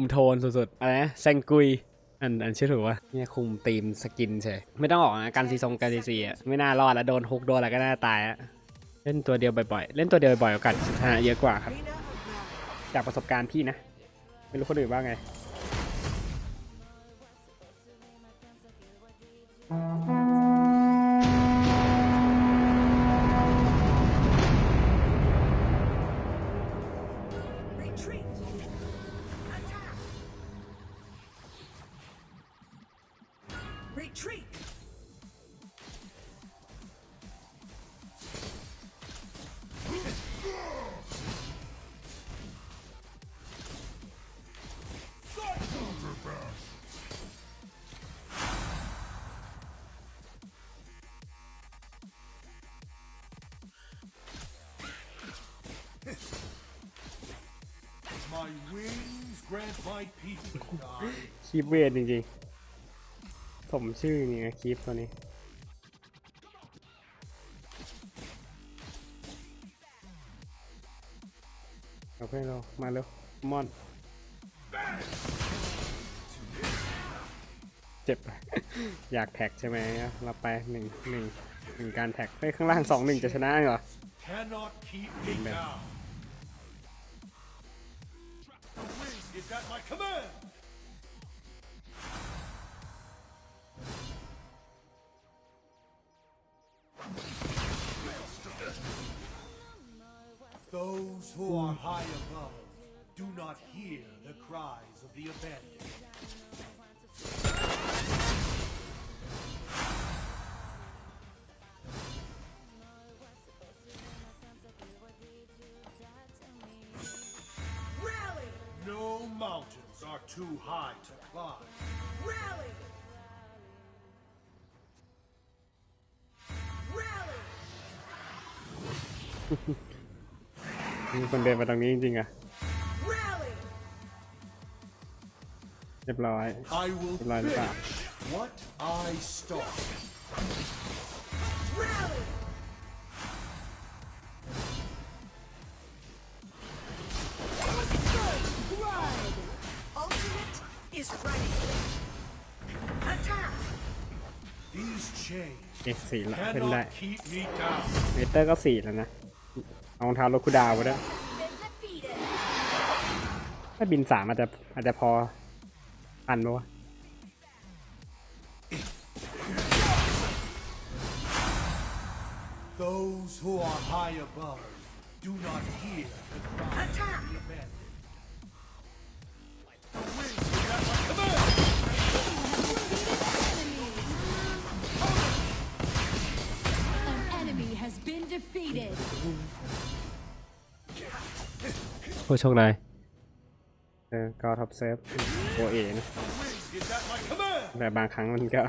มโทนสุดๆอะไรนะแซงกุยอันอันชื่อถูกวะเนี่ยคุมธีมสกินเฉยไม่ต้องออกนะการซีซงการซีซีอะไม่น่ารอดแล้วโดนฮุกโดนอะไรก็น่าตายอะเล่นตัวเดียวบ่อยๆ เล่นตัวเดียวบ่อยๆโอกาสชนะเยอะกว่าครับ จากประสบการณ์พี่นะ ไม่รู้คนอื่นว่าไง คีปเวทจริงๆ ผมชื่อนี่นะคีปตัวนี้ เอาเพื่อนเรา มาเร็ว มอน เจ็บ อยากแท็กใช่ไหมเราไปหนึ่งหนึ่งหนึ่งการแท็กเฮ้ยข้างล่างสองหนึ่งจะชนะเหรอ Cannot keep me Amen. down. At my command. Those who are high above do not hear the cries of the abandoned. No mountains are too high to climb. Rally! Rally! มีคนเดินมาตรงนี้จริงๆอ่ะ Rally! เรียบร้อย I will Line it finish up. what I start. เอ็กสี่ละเป็นได้ cannot keep me down. เมเตอร์ก็สี่แล้วนะเอารองเท้ารถคูดาวมาด้วย Been defeated. ถ้าบินสามอาจจะอาจจะพออันปะวะ Those ผู้โชคดีเออก็ท็อปเซฟโอเอนะ The wind is at my command. แต่บางครั้งมันก็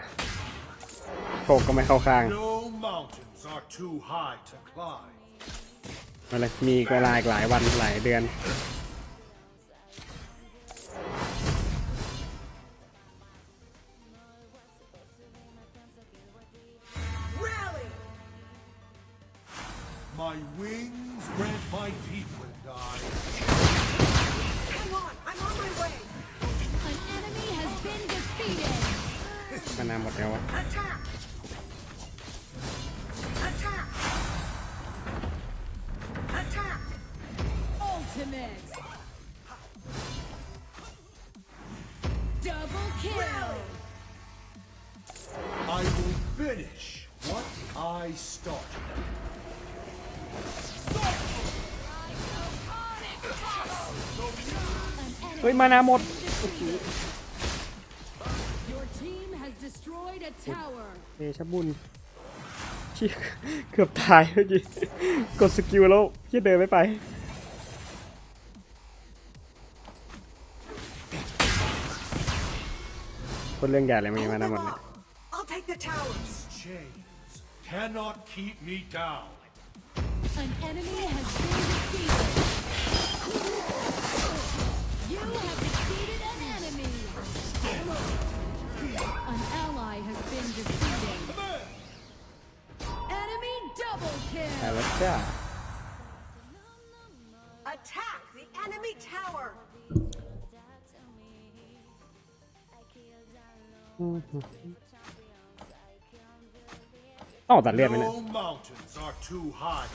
โชคก็ไม่เข้าข้าง No mountains are too high to climb. มาเลยมีเวลาอีกหลายวันหลายเดือน My wings grant my people die. Hang on, I'm on my way. An enemy has been defeated. มานานหมดแล้ววะ Attack! Attack! Attack! Ultimate. Double kill. Rally! I will finish what I started. เฮ้ยมานาหมด Your team has destroyed a tower. เอชะบุญเชี่ยเกือบตายเมื่อกี้กดสกิลแล้วเชี่ยเดินไม่ไป คนเรื่องใหญ่เลยมี Hold มานา them หมดเนี่ย off. I'll take the towers. Chains cannot keep me down. An enemy has been defeated. You have defeated an enemy! An ally has been defeated. Enemy double kill! Attack the enemy tower! Oh, that 11 mountains are too high.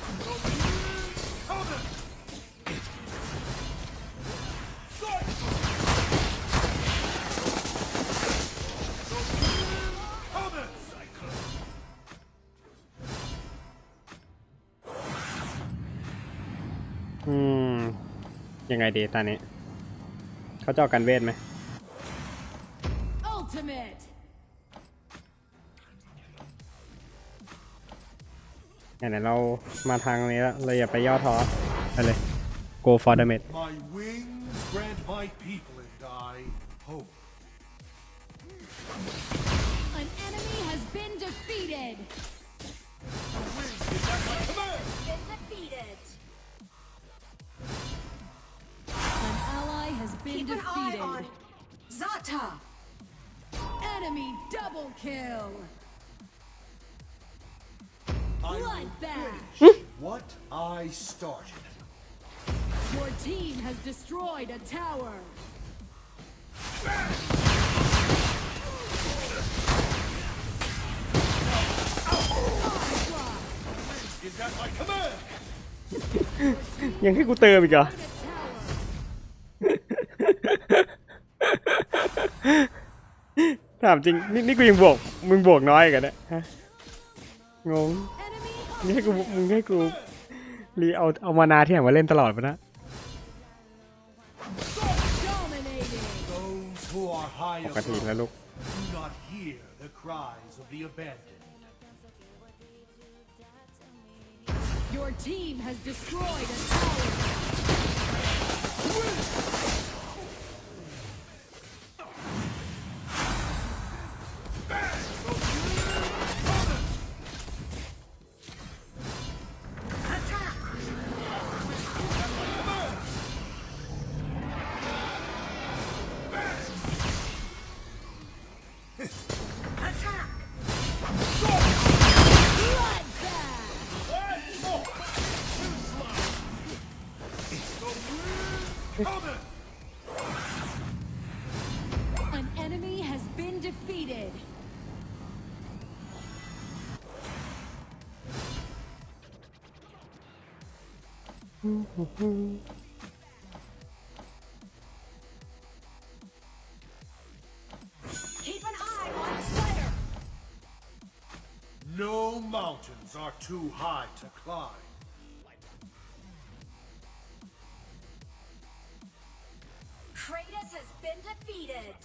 ยังไงดีตอนนี้ เขาจะเอากันเวทไหม Ultimate. ไหนๆเรามาทางนี้แล้วเราอย่าไปย่อท้อไปเลย go for the med My wings grant my people and I hope. An enemy has been defeated. Been defeated. has been Keep an eye defeated. on Zata. Enemy double kill. I will Bloodbath. finish what I started. Your team has destroyed a tower. Is that my command? ยังให้กูเติมอีกเหรอ ถามจริงนี่นี่กูยังบวกมึงบวกน้อยกันนะฮะงงนี่ให้กูมึงให้กูรีเอาเอามานาที่ไหนมาเล่นตลอดปะนะปกติแล้วลูก do Attack. An enemy has been defeated. mountains are too high to climb. Kratos has been defeated.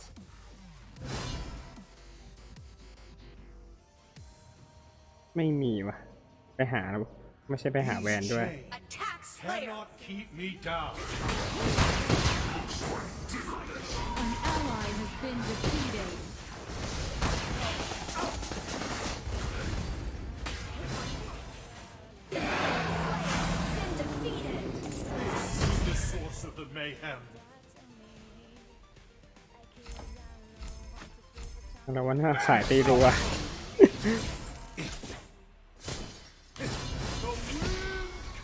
ไม่มีวะไปหาแล้วไม่ใช่ไปหาแวนด้วย These chains Attack Slayer. Cannot keep me down. An ally has been defeated. Source of the mayhem. เราวันหน้าสายตีรัว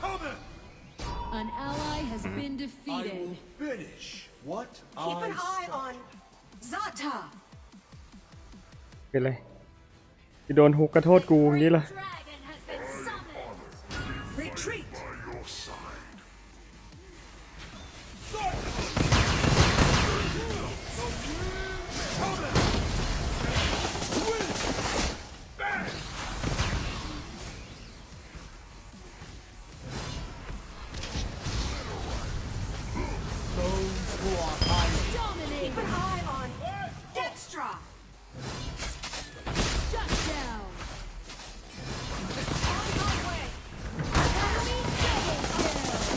Cover! An ally has been I defeated. will finish what Keep I an eye started. on Zata. เป็นเลยที่โดนฮุกกระโทษกูอย่างนี้เหรอ Dragon has been summoned. Retreat.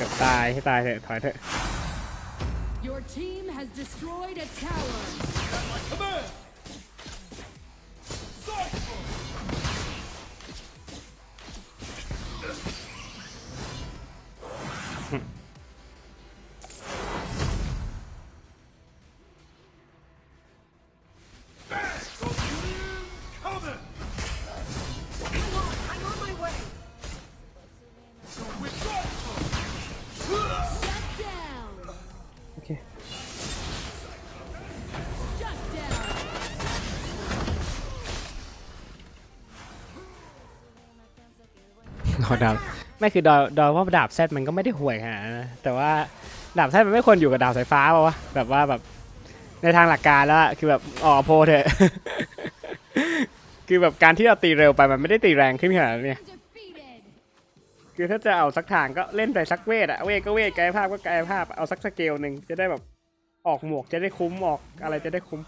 กือบตายให้ตายเถอะถอยเถอะ has destroyed a tower. command. ดาบไม่คือดอยดอยว่าดาบแซดมันก็ไม่ได้ห่วยขนาดนั้นนะแต่ว่าดาบแซดมันไม่ควรอยู่กับดาบสายฟ้าป่าวะแบบว่าแบบในทางหลักการแล้วอะคือแบบออกโพเถอะ คือแบบการที่เราตีเร็วไปมันไม่ได้ตีแรงขึ้นขนาดนั้นเนี่ย Defeated. คือถ้าจะเอาสักทางก็เล่นไปสักเวทอะเวทก็เวทกายภาพก็กายภาพเอาสักสเกลหนึ่งจะได้แบบออกหมวกจะได้คุ้มออกอะไรจะได้คุ้ม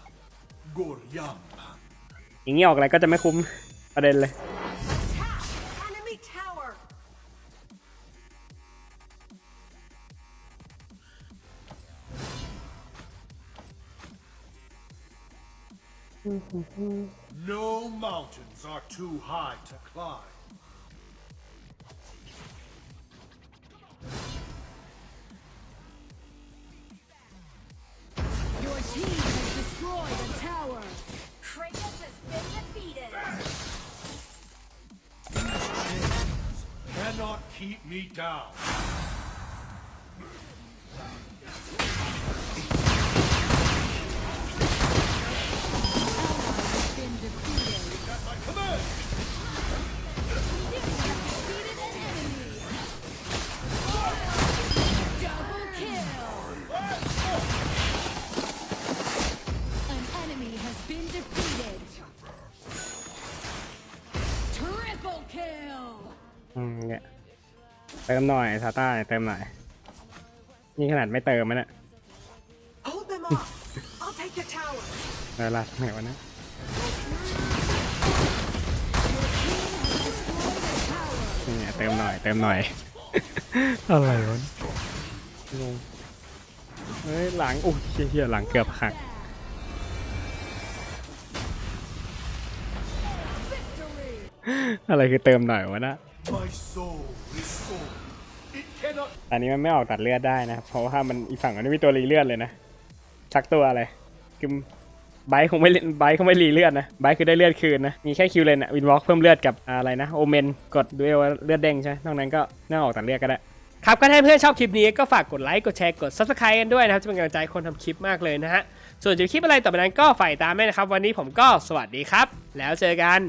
Goryam. อย่างนี้ออกอะไรก็จะไม่คุ้มประเด็นเลย No mountains are too high to climb. Your team has destroyed a tower. Kratos has been defeated! Cannot keep me down. ติมหน่อยซาต้าเติมหน่อย นี่ขนาดไม่เติมมันอะ Hold them off! I'll take the tower! เวลาทำไงวะเนะ Your team has destroyed a tower. นี่เติมหน่อยเติมหน่อย อะไรวะงงเฮ้ยหลังอุ้ยเชี่ยๆหลังเกือบหัก Victory. อะไรคือเติมหน่อยวะนะ My soul is soul. อันนี้มันไม่ออกตัดเลือดได้นะ เพราะว่ามันอีกฝั่งมันไม่มีตัวรีเลือดเลยนะ ชักตัวอะไรคือไบค์คงไม่เล่นไบค์คงไม่รีเลือดนะไบค์คือได้เลือดคืนนะ มีแค่คิวเลนอะวินวอล์กเพิ่มเลือดกับอะไรนะโอเมนกดด้วยว่าเลือดเด้งใช่ นอกนั้นก็ไม่ต้ออกตัดเลือดก็ได้ครับก็ถ้าเพื่อนชอบคลิปนี้ก็ฝากกดไลค์กดแชร์กด subscribe กันด้วยนะครับ จะเป็นกำลังใจคนทำคลิปมากเลยนะฮะ ส่วนจะคลิปอะไรต่อไปนั้นก็ฝ่ายตามด้นะครับ วันนี้ผมก็สวัสดีครับ แล้วเจอกัน